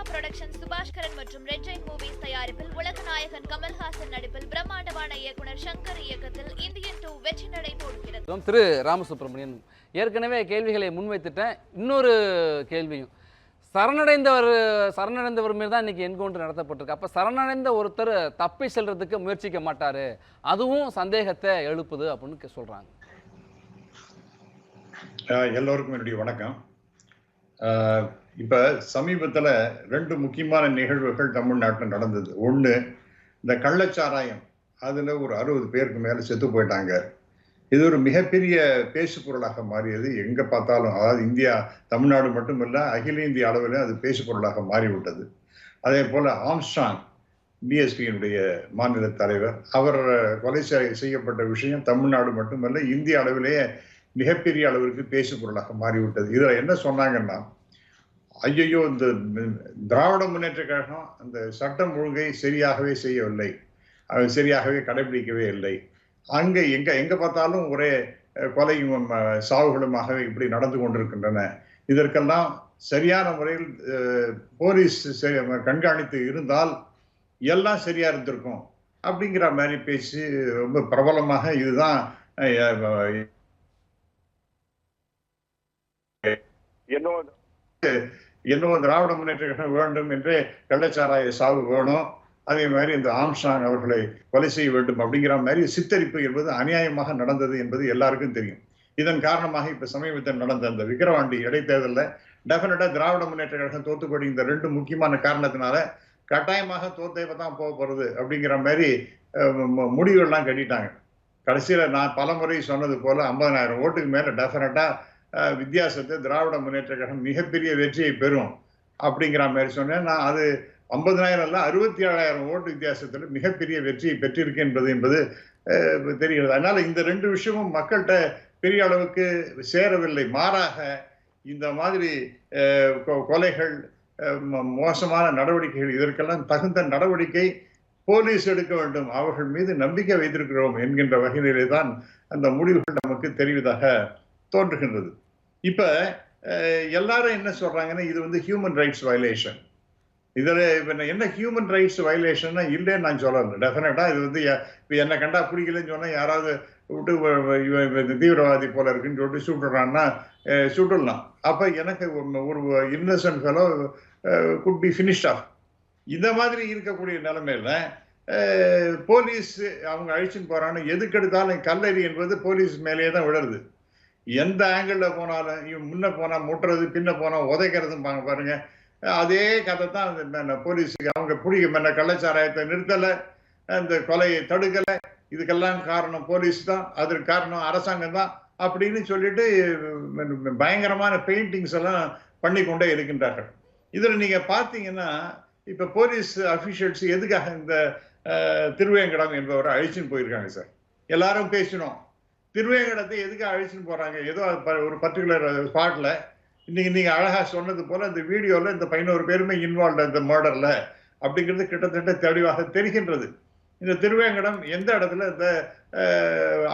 Alpha production Subaskaran மற்றும் red Jain movies தயாரிப்பில் உலகநாயகன் கமல்ஹாசன் நடிப்பில் பிரம்மாண்டமான இயக்குனர் சங்கர் இயக்கத்தில் இந்தியன் டூ வெற்றி நடை போடுகிறது திரு ராமசுப்ரமணியன். ஏற்கனவே கேள்விகளை முன்வைத்துட்டேன். இன்னொரு கேள்வியும். சரணடைந்தவர் சரணடைந்தவர் மீது தான் இன்னைக்கு என்கவுண்டர் நடத்தப்பட்டிருக்கு. அப்போ சரணடைந்த ஒருத்தர் தப்பி செல்றதுக்கு முயற்சிக்க மாட்டாரு. அதுவும் சந்தேகத்தை எழுப்புது அப்படின்னு கே- சொல்றாங்க. ஆஹ் எல்லோருக்கும் என்னுடைய வணக்கம். இப்போ சமீபத்தில் ரெண்டு முக்கியமான நிகழ்வுகள் தமிழ்நாட்டில் நடந்தது. ஒன்று இந்த கள்ளச்சாராயம். அதில் ஒரு அறுபது பேருக்கு மேலே செத்து போயிட்டாங்க. இது ஒரு மிகப்பெரிய பேசு பொருளாக மாறியது. எங்கே பார்த்தாலும் அதாவது இந்தியா தமிழ்நாடு மட்டுமல்ல அகில இந்திய அளவில் அது பேசு பொருளாக மாறிவிட்டது. அதே போல் ஆம்ஸ்டாங் பிஎஸ்பியினுடைய மாநில தலைவர் அவர் கொலை செய்- செய்யப்பட்ட விஷயம் தமிழ்நாடு மட்டுமல்ல இந்திய அளவிலேயே மிகப்பெரிய அளவிற்கு பேசு பொருளாக மாறிவிட்டது. இதில் என்ன சொன்னாங்கன்னா ஐயையோ இந்த திராவிட முன்னேற்ற கழகம் அந்த சட்டம் ஒழுங்கை சரியாகவே செய்யவில்லை. அது சரியாகவே கடைபிடிக்கவே இல்லை. அங்கே எங்கே எங்கே பார்த்தாலும் ஒரே கொலையும் சாவுகளுமாக இப்படி நடந்து கொண்டிருக்கின்றன. இதற்கெல்லாம் சரியான முறையில் போலீஸ் கண்காணித்து இருந்தால் எல்லாம் சரியா இருந்திருக்கும். அப்படிங்கிற மாதிரி பேசி ரொம்ப பிரபலமாக இதுதான் என்னோ என்னோ திராவிட முன்னேற்ற கழகம் வேண்டும் என்றே கள்ளச்சாராய சாவு வேணும். அதே மாதிரி இந்த ஆம்சாங் அவர்களை கொலை செய்ய வேண்டும் அப்படிங்கிற மாதிரி சித்தரிப்பு என்பது அநியாயமாக நடந்தது என்பது எல்லாருக்கும் தெரியும். இதன் காரணமாக இப்ப சமீபத்தில் நடந்த அந்த விக்கிரவாண்டி இடைத்தேர்தலில் டெஃபினட்டா திராவிட முன்னேற்ற கழகம் தோத்துப்படி இந்த ரெண்டு முக்கியமான காரணத்தினால கட்டாயமாக தோத்தே தான் போக போறது அப்படிங்கிற மாதிரி முடிவுகள்லாம் கட்டிட்டாங்க. கடைசியில நான் பலமுறை சொன்னது போல ஐம்பதனாயிரம் ஓட்டுக்கு மேல டெஃபினட்டா வித்தியாசத்தை திராவிட முன்னேற்ற கழகம் மிகப்பெரிய வெற்றியை பெறும் அப்படிங்கிற மாதிரி சொன்னேன். நான் அது ஐம்பதனாயிரம் இல்லை அறுபத்தி ஏழாயிரம் ஓட்டு வித்தியாசத்தில் மிகப்பெரிய வெற்றியை பெற்றிருக்கு என்பது என்பது தெரிகிறது. அதனால் இந்த ரெண்டு விஷயமும் மக்கள்கிட்ட பெரிய அளவுக்கு சேரவில்லை. மாறாக இந்த மாதிரி கொ- கொலைகள் ம- மோசமான நடவடிக்கைகள் இதற்கெல்லாம் தகுந்த நடவடிக்கை போலீஸ் எடுக்க வேண்டும். அவர்கள் மீது நம்பிக்கை வைத்திருக்கிறோம் என்கின்ற வகையிலே தான் அந்த முடிவுகள் நமக்கு தெரிவதாக தோன்றுகின்றது. இப்போ எல்லாரும் என்ன சொல்கிறாங்கன்னா இது வந்து ஹியூமன் ரைட்ஸ் வயலேஷன் இதில் இப்போ என்ன ஹியூமன் ரைட்ஸ் வயலேஷன்னா இல்லைன்னு நான் சொல்லணும் டெஃபினட்டாக இது வந்து இப்போ என்னை கண்டா பிடிக்கலன்னு சொன்னால் யாராவது விட்டு தீவிரவாதி போல இருக்குன்னு சொல்லிட்டு சுட்டுறான்னா சுட்டுடலாம். அப்போ எனக்கு ஒரு- ஒரு innocent fellow good be finished off இந்த மாதிரி இருக்கக்கூடிய நிலைமையில போலீஸ் அவங்க அழிச்சுன்னு போகிறான்னு எதுக்கெடுத்தாலும் கல்லறி என்பது போலீஸ் மேலேயே தான் விழுறது. எந்த ஆங்கிளில் போனாலும் இவன் முன்ன போனா முட்டுறது பின்ன போனா உதைக்கிறதும்பாங்க பாருங்க. அதே கதை தான் அந்த போலீஸுக்கு அவங்க பிடிக்க மன்ன கள்ளச்சாராயத்தை நிறுத்தலை அந்த கொலையை தடுக்கலை. இதுக்கெல்லாம் காரணம் போலீஸ் தான் அதற்கு காரணம் அரசாங்கம் தான் அப்படின்னு சொல்லிட்டு பயங்கரமான பெயிண்டிங்ஸ் எல்லாம் பண்ணி கொண்டே இருக்கின்றார்கள். இதில் நீங்கள் பார்த்தீங்கன்னா இப்போ போலீஸ் அஃபிஷியல்ஸ் எதுக்காக இந்த திருவேங்கடம் என்பவரை அழிச்சுன்னு போயிருக்காங்க சார். எல்லாரும் பேசினோம். திருவேங்கடத்தை எதுக்கு அழிச்சுன்னு போறாங்க? ஏதோ ஒரு பர்டிகுலர் ஸ்பாட்ல இன்னைக்கு நீங்க அழகா சொன்னது போல இந்த வீடியோல இந்த பதினோரு பேருமே இன்வால்வ் இந்த மர்டர்ல அப்படிங்கிறது கிட்டத்தட்ட தெளிவாக தெரிகின்றது. இந்த திருவேங்கடம் எந்த இடத்துல இந்த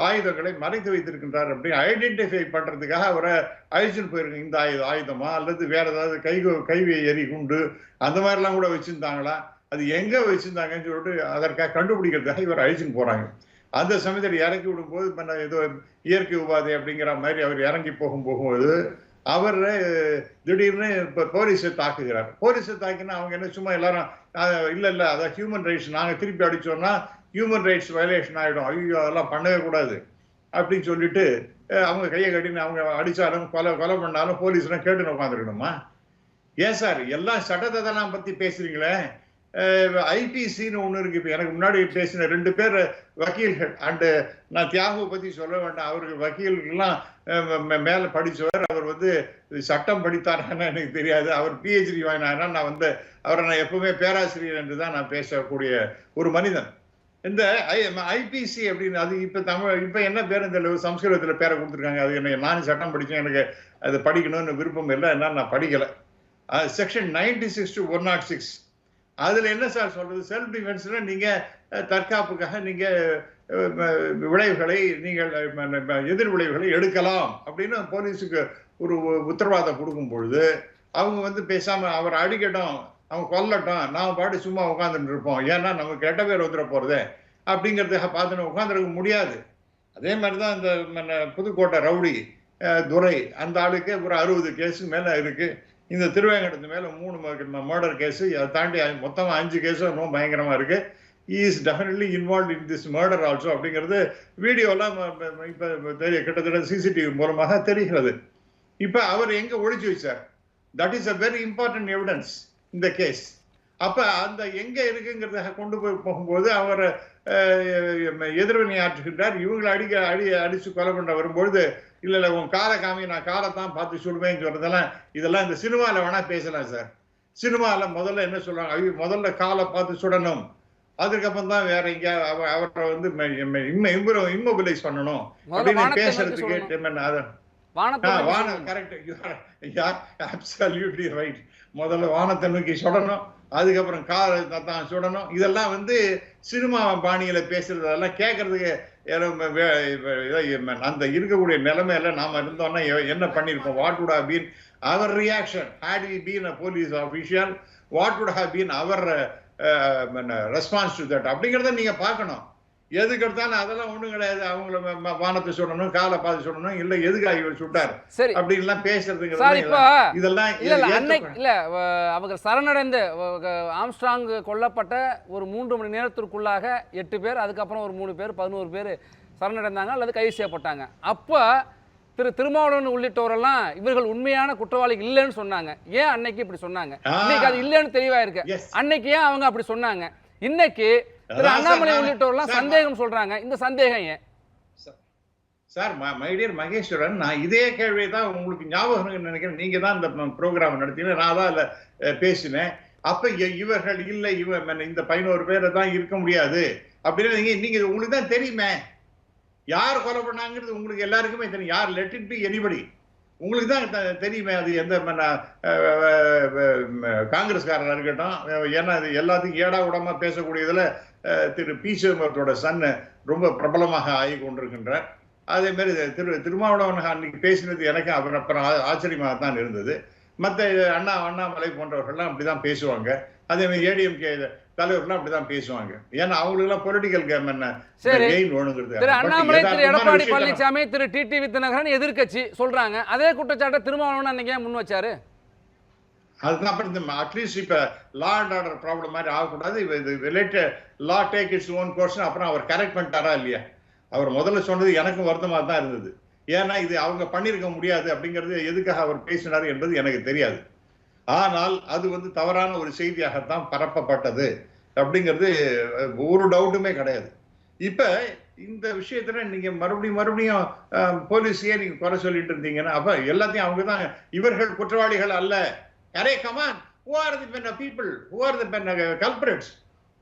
ஆயுதங்களை மறைத்து வைத்திருக்கின்றார் அப்படின்னு ஐடென்டிஃபை பண்றதுக்காக அவரை அழிச்சுட்டு போயிருக்கு இந்த ஆயுதம் ஆயுதமா? அல்லது வேற ஏதாவது கை கைவி எரி குண்டு அந்த மாதிரிலாம் கூட வச்சிருந்தாங்களா? அது எங்க வச்சிருந்தாங்கன்னு சொல்லிட்டு அதற்காக கண்டுபிடிக்கிறதுக்காக இவர் அழிச்சுன்னு போறாங்க. அந்த சமயத்தில் இறக்கி விடும்போது இப்ப நான் ஏதோ இயற்கை உபாதை அப்படிங்கிற மாதிரி அவர் இறங்கி போகும் போகும்போது அவர் திடீர்னு இப்போ போலீஸை தாக்குகிறார். போலீஸை தாக்கினா அவங்க என்ன சும்மா எல்லாரும் அஹ், இல்ல இல்ல அதான் ஹியூமன் ரைட்ஸ் நாங்க திருப்பி அடிச்சோம்னா ஹியூமன் ரைட்ஸ் வயலேஷன் ஆயிடும். ஐயோ அதெல்லாம் பண்ணவே கூடாது அப்படின்னு சொல்லிட்டு அவங்க கையை கட்டின்னு அவங்க அடிச்சாலும் கொலை கொலை பண்ணாலும் போலீஸ்லாம் கேட்டு உட்காந்துருக்கணுமா ஏன் சார் எல்லா சட்டத்தெல்லாம் பத்தி பேசுறீங்களே? ஐபிசின்னு ஒன்று இருக்கு. இப்போ எனக்கு முன்னாடி பேசின ரெண்டு பேர் வக்கீல்கள். அண்டு நான் தியாகுவை பற்றி சொல்ல வேண்டாம். அவருக்கு வக்கீல்கள்லாம் மேலே மே- அவர் வந்து சட்டம் படித்தாரான்னு எனக்கு தெரியாது. அவர் பிஹெச்டி வாங்கினாருன்னா நான் வந்து அவரை நான் எப்பவுமே பேராசிரியர் என்று தான் நான் பேசக்கூடிய ஒரு மனிதன். இந்த ஐ ஐபிசி அப்படின்னு அது இப்போ தமிழ் இப்போ என்ன பேர் இந்த சம்ஸ்கிருதத்தில் பேரை கொடுத்துருக்காங்க? அது என்ன நானும் சட்டம் படித்தேன் எனக்கு அது படிக்கணும்னு விருப்பம் இல்லை. என்ன நான் படிக்கலை. Section ninety six to one nought six அதில் என்ன சார் சொல்றது? செல்ஃப் டிஃபென்ஸ்ல நீங்க தற்காப்புக்காக நீங்க விளைவுகளை நீங்கள் எதிர் விளைவுகளை எடுக்கலாம் அப்படின்னு போலீஸுக்கு ஒரு உத்தரவாதம் கொடுக்கும் பொழுது அவங்க வந்து பேசாம அவர் அடிக்கட்டும் அவன் கொல்லட்டும் நான் பாட்டு சும்மா உட்காந்துட்டு இருப்போம். ஏன்னா நமக்கு கெட்ட பேர் வந்துட போகிறதே அப்படிங்கிறதுக்காக பார்த்துன்னு உட்காந்துருக்க முடியாது. அதே மாதிரி தான் இந்த மன்ன புதுக்கோட்டை ரவுடி துரை அந்த ஆளுக்கு ஒரு அறுபது கேஸுக்கு மேலே இருக்குது இந்த திருவேங்கடத்து மேலே மூணு மர்டர் கேஸு அதை தாண்டி மொத்தமாக அஞ்சு கேஸும் ரொம்ப பயங்கரமாக இருக்கு. Is definitely involve in this murder also அப்படிங்கிறது வீடியோலாம் இப்போ தெரிய கிட்டத்தட்ட சிசிடிவி மூலமாக தெரிகிறது. இப்போ அவர் எங்கே ஒழிச்சு வச்சார்? That is a very important evidence இந்த கேஸ் அப்ப அந்த எங்க இருக்குங்கிறத கொண்டு போய் போகும்போது அவர் எதிர்வினை ஆற்றுகின்றார். இவங்களை அடிக்க அடி அடிச்சு கொலை பண்ண வரும்பொழுது இல்ல இல்ல உன் காலை காமி நான் காலைத்தான் பார்த்து சுடுவேன்னு சொல்றதெல்லாம் இதெல்லாம் இந்த சினிமால வேணா பேசலாம் சார். சினிமால முதல்ல என்ன சொல்றாங்க? ஐயோ முதல்ல காலை பார்த்து சுடணும். அதுக்கப்புறம் தான் வேற எங்க அவரை வந்து இம்மொபிலைஸ் பண்ணணும். அப்படின்னு பேசுறதுக்கு சொல்லணும். வானம் சொல்லணும். கரெக்ட். ரைட் முதல்ல வானத்தை நோக்கி சுடணும். அதுக்கப்புறம் காரை தான் சுடணும். இதெல்லாம் வந்து சினிமா பாணியில பேசுறதெல்லாம் கேட்கறதுக்கு அந்த இருக்கக்கூடிய நிலைமையில நாம இருந்தோம்னா என்ன பண்ணியிருக்கோம் what would have been our reaction had we been a police official what would have been our response to that அப்படிங்கிறத நீங்க பார்க்கணும். எதுக்கு எடுத்தாலும் அதெல்லாம் ஒண்ணும் கிடையாது. அவங்கள வானத்தை சுடணும் காலை பார்த்து சுடணும் இல்ல எதுக்காக இவர் சுட்டார் சரி. அப்படின்லாம் பேசுறதுங்கிறது சார் இப்போ இதெல்லாம் இல்ல அன்னைக்கு இல்ல அவங்க சரணடைந்து ஆம்ஸ்ட்ராங் கொல்லப்பட்ட ஒரு மூன்று மணி நேரத்திற்குள்ளாக எட்டு பேர் அதுக்கப்புறம் ஒரு மூணு பேர் பதினோரு பேர் சரணடைந்தாங்க அல்லது கைது செய்யப்பட்டாங்க. அப்போ திரு திருமாவளவன் உள்ளிட்டோரெல்லாம் இவர்கள் உண்மையான குற்றவாளிகள் இல்லைன்னு சொன்னாங்க. ஏன் அன்னைக்கு இப்படி சொன்னாங்க. இன்னைக்கு அது இல்லைன்னு தெளிவா இருக்கு. Yes. அன்னைக்கு ஏன் அவங்க அப்படி சொன்னாங்க? இன்னைக்கு திரு அண்ணாமலை உள்ளிட்டோர்லாம் சந்தேகம் சொல்றாங்க. இந்த சந்தேகம் ஏன்? சார் மைடியர் மகேஸ்வரன் நான் இதே கேள்வியை தான் உங்களுக்கு ஞாபகம் நினைக்கிறேன். நீங்க தான் இந்த ப்ரோக்ராம் நடத்தின நான் தான் அதில் பேசினேன். அப்ப இவர்கள் இல்லை இவ இந்த பதினோரு பேரை தான் இருக்க முடியாது. அப்படின்னு நீங்க நீங்க உங்களுக்கு தான் தெரியுமே. யார் கொலை பண்ணாங்கிறது உங்களுக்கு எல்லாருக்குமே தெரியும். யார் லெட் இட் பி எனிபடி உங்களுக்கு தான் தெரியுமே அது எந்த காங்கிரஸ்காரராக இருக்கட்டும். ஏன்னா இது எல்லாத்துக்கும் ஏடா கூடமா பேசக்கூடியதுல திரு பி சிதம்பரத்தோட சன்னு ரொம்ப பிரபலமாக ஆகி கொண்டிருக்கின்றார். அதே மாதிரி திரு திருமாவளவன் அன்னைக்கு பேசினது எனக்கு அப்புறம் அப்புறம் ஆச்சரியமாக தான் இருந்தது. மற்ற அண்ணா அண்ணாமலை போன்றவர்கள்லாம் அப்படிதான் பேசுவாங்க. அதே மாதிரி ஏடிஎம்கே தலைவர்கள்லாம் அப்படிதான் பேசுவாங்க. ஏன்னா அவங்களுக்குலாம் பொலிட்டிக்கல் கேம் என்ன. கெயின் வேணுங்கிறது திரு அண்ணாமலை திரு எடப்பாடி பழனிசாமி திரு டிடி வித்னகரன் எதிர்க்கட்சி சொல்றாங்க. அதே குற்றச்சாட்டை திருமாவளவன் அன்னைக்கு முன் வச்சாரு? அதுதான் அப்புறம் இந்த அட்லீஸ்ட் இப்ப லா அண்ட் ஆர்டர் ப்ராப்ளம் மாதிரி ஆகக்கூடாது. இது related law take its own course அப்புறம் அவர் கரெக்ட் பண்ணிட்டாரா இல்லையா? அவர் முதல்ல சொன்னது எனக்கும் வருத்தமாக தான் இருந்தது. ஏன்னா இது அவங்க பண்ணியிருக்க முடியாது அப்படிங்கிறது எதுக்காக அவர் பேசினார் என்பது எனக்கு தெரியாது. ஆனால் அது வந்து தவறான ஒரு செய்தியாகத்தான் பரப்பப்பட்டது அப்படிங்கிறது ஒரு டவுட்டுமே கிடையாது. இப்போ இந்த விஷயத்துல நீங்க மறுபடியும் மறுபடியும் போலீஸையே நீங்க குறை சொல்லிட்டு இருந்தீங்கன்னா அப்ப எல்லாத்தையும் அவங்க தான் இவர்கள் குற்றவாளிகள் அல்ல. Array come on who are the pen people? Who are the pen culprits?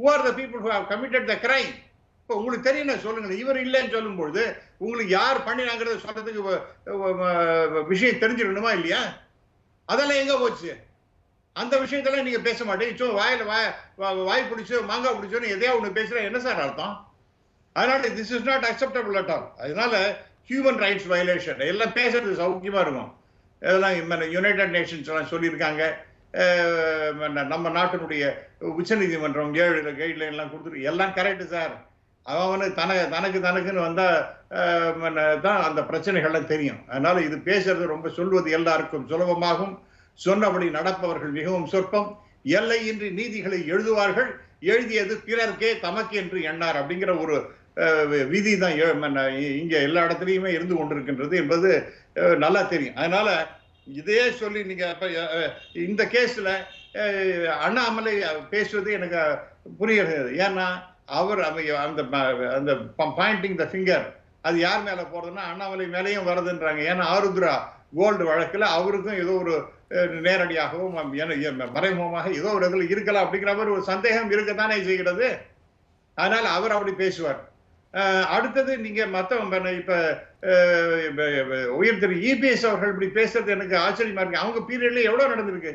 Who are the people who have committed the crime? இப்போ உங்களுக்கு தெரியும் சொல்லுங்க இவர் இல்லைன்னு சொல்லும்பொழுது உங்களுக்கு யார் பண்ணினாங்கிறத சொல்றதுக்கு விஷயம் தெரிஞ்சிடணுமா இல்லையா? அதெல்லாம் எங்க போச்சு? அந்த விஷயத்தெல்லாம் நீங்க பேச மாட்டேன் சோ வாயில வாய் வா- வாய் பிடிச்சோ மாங்காய் பிடிச்சோன்னு எதையா ஒன்று பேசுற? என்ன சார் அர்த்தம்? அதனால this is not acceptable at all அதனால ஹியூமன் ரைட்ஸ் வயலேஷன் எல்லாம் பேசுறது சௌக்கியமா இருக்கும். இதெல்லாம் யுனைடெட் நேஷன்ஸ் எல்லாம் சொல்லியிருக்காங்க. நம்ம நாட்டினுடைய உச்சநீதிமன்றம் ஏழு கைட்லைன்லாம் எல்லாம் கொடுத்துருக்கு எல்லாம் கரெக்டு சார் அவனு தன தனக்கு தனக்குன்னு வந்தால் தான் அந்த பிரச்சனைகள்லாம் தெரியும். அதனால் இது பேசுறது ரொம்ப சொல்வது எல்லாருக்கும் சுலபமாகும். சொன்னபடி நடப்பவர்கள் மிகவும் சொற்பம். எல்லையின்றி நீதிகளை எழுதுவார்கள். எழுதியது பிறர்க்கே தமக்கு என்று எண்ணார் அப்படிங்கிற ஒரு விதி தான் ஏ- எல்லா இடத்துலையுமே இருந்து கொண்டிருக்கின்றது என்பது நல்லா தெரியும். அதனால இதே சொல்லி நீங்க இந்த கேஸ்ல அண்ணாமலை பேசுவது எனக்கு புரிகிறது ஏன்னா அவர் அந்த- அந்த அந்த பாயிண்டிங் த ஃபிங்கர் அது யார் மேல போறதுன்னா அண்ணாமலை மேலேயும் வருதுன்றாங்க. ஏன்னா ஆருத்ரா கோல்டு வழக்கில் அவருக்கும் ஏதோ ஒரு நேரடியாகவும் மறைமுகமாக ஏதோ ஒரு இதில் இருக்கலாம் அப்படிங்கிற மாதிரி ஒரு சந்தேகம் இருக்கத்தானே செய்கிறது. அதனால அவர் அப்படி பேசுவார். அடுத்தது நீங்க மத்த இப்ப உயர் திரு இபிஎஸ் அவர்கள் இப்படி பேசுறது எனக்கு ஆச்சரியமா இருக்கு. அவங்க பீரியட்ல எவ்வளவு நடந்திருக்கு?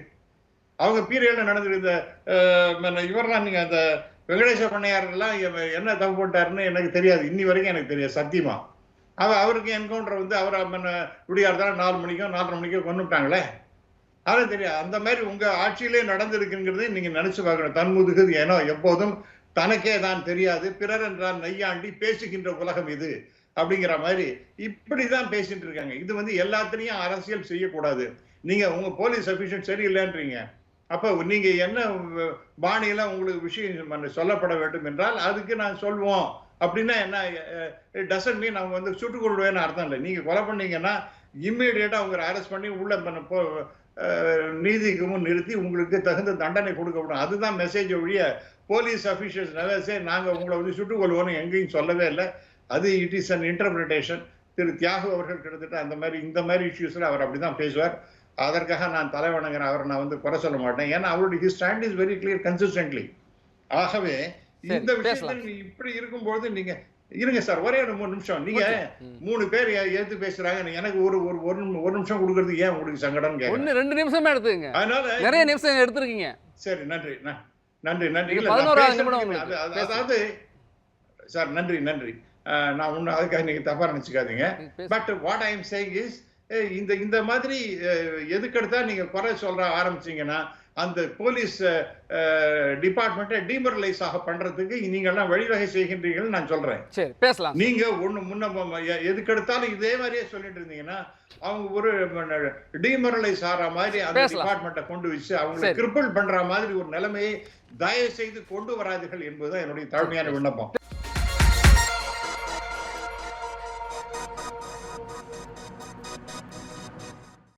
அவங்க பீரியட்ல நடந்திருக்கு இந்த மன்ன இவரெல்லாம் நீங்க அந்த வெங்கடேச பண்ணையார் எல்லாம் என்ன தப்பு போட்டாருன்னு எனக்கு தெரியாது. இன்னி வரைக்கும் எனக்கு தெரியாது சத்தியமா. அவ அவருக்கு என்கவுண்டர் வந்து அவர் விடியார் தான் நாலு மணிக்கோ நாலரை மணிக்கோ கொண்டுட்டாங்களே அதான் தெரியாது. அந்த மாதிரி உங்க ஆட்சியிலே நடந்திருக்குங்கிறதை நீங்க நினைச்சு பார்க்கணும். தன்முதுகு ஏனோ எப்போதும் தனக்கே தான் தெரியாது பிறர் என்றால் நையாண்டி பேசுகின்ற உலகம் இது அப்படிங்கிற மாதிரி இப்படிதான் பேசிட்டு இருக்காங்க. இது வந்து எல்லாத்திலையும் அரசியல் செய்யக்கூடாது. நீங்க உங்க போலீஸ் அபிஷியல் சரியில்லைன்றீங்க. அப்ப நீங்க என்ன பாணியில உங்களுக்கு விஷயம் சொல்லப்பட வேண்டும் என்றால் அதுக்கு நான் சொல்வோம். அப்படின்னா என்ன டசன் மீன் அவங்க வந்து சுட்டுக் கொள்வேன்னு அர்த்தம் இல்லை. நீங்க கொலை பண்ணீங்கன்னா இம்மீடியட்டா அவங்க அரெஸ்ட் பண்ணி உள்ள நீதிக்கு முன் நிறுத்தி உங்களுக்கு தகுந்த தண்டனை கொடுக்கப்படும். அதுதான் மெசேஜ் ஒழிய போலீஸ் அபிஷியல்ஸ் நவசே நாங்க உங்களை வந்து சுட்டுக் கொள்வோம்னு எங்கேயும் சொல்லவே இல்லை. அது it is an interpretation Thiru Thiyagu அவர்கள் கிட்டத்தட்ட அந்த மாதிரி இந்த மாதிரி இஷ்யூஸ்ல அவர் அப்படிதான் பேசுவார். அதற்காக நான் தலை வணங்குறேன். அவரை நான் வந்து குறை சொல்ல மாட்டேன். ஏன்னா அவருடைய his stand is very clear consistently ஆகவே சரி, இந்த விஷயத்துல இப்படி இருக்கும்போது நீங்க இருங்க சார் ஒரே ஒரு மூணு நிமிஷம். நீங்க. மூணு பேர் ஏத்து பேசுறாங்க. எனக்கு ஒரு ஒரு ஒரு நிமி- ஒரு நிமிஷம் கொடுக்கறது ஏன் உங்களுக்கு சங்கடம் ஒண்ணு ரெண்டு நிமிஷமே எடுத்துக்கங்க. அதனால நிறைய நிமிஷம் எடுத்திருக்கீங்க. சரி நன்றி. நன்றி நன்றி. அதாவது சார் நன்றி நன்றி நான் ஒண்ணு அதுக்காக நீங்க தப்பா நினைச்சுக்காதீங்க. But what I am saying is இந்த இந்த மாதிரி எதுக்கெடுத்தா நீங்க குறை சொல்ற ஆரம்பிச்சீங்கன்னா அந்த போலீஸ் டிபார்ட்மெண்ட்டை டிமரலைஸ் ஆக பண்றதுக்கு நீங்க எல்லாம் வழிவகை செய்கின்றீர்கள் நான் சொல்றேன் சரி பேசலாம் நீங்க ஒண்ணு முன்ன எதுக்கெடுத்தாலும் இதே மாதிரியே சொல்லிட்டு இருந்தீங்கன்னா அவங்க ஒரு டிமரலைஸ் ஆற மாதிரி அந்த. டிபார்ட்மெண்ட்டை கொண்டு வச்சு அவங்களை. கிரிப்பிள் பண்ற மாதிரி ஒரு நிலைமையை தயவு செய்து கொண்டு வராதீர்கள் என்பதுதான் என்னுடைய தாழ்மையான விண்ணப்பம்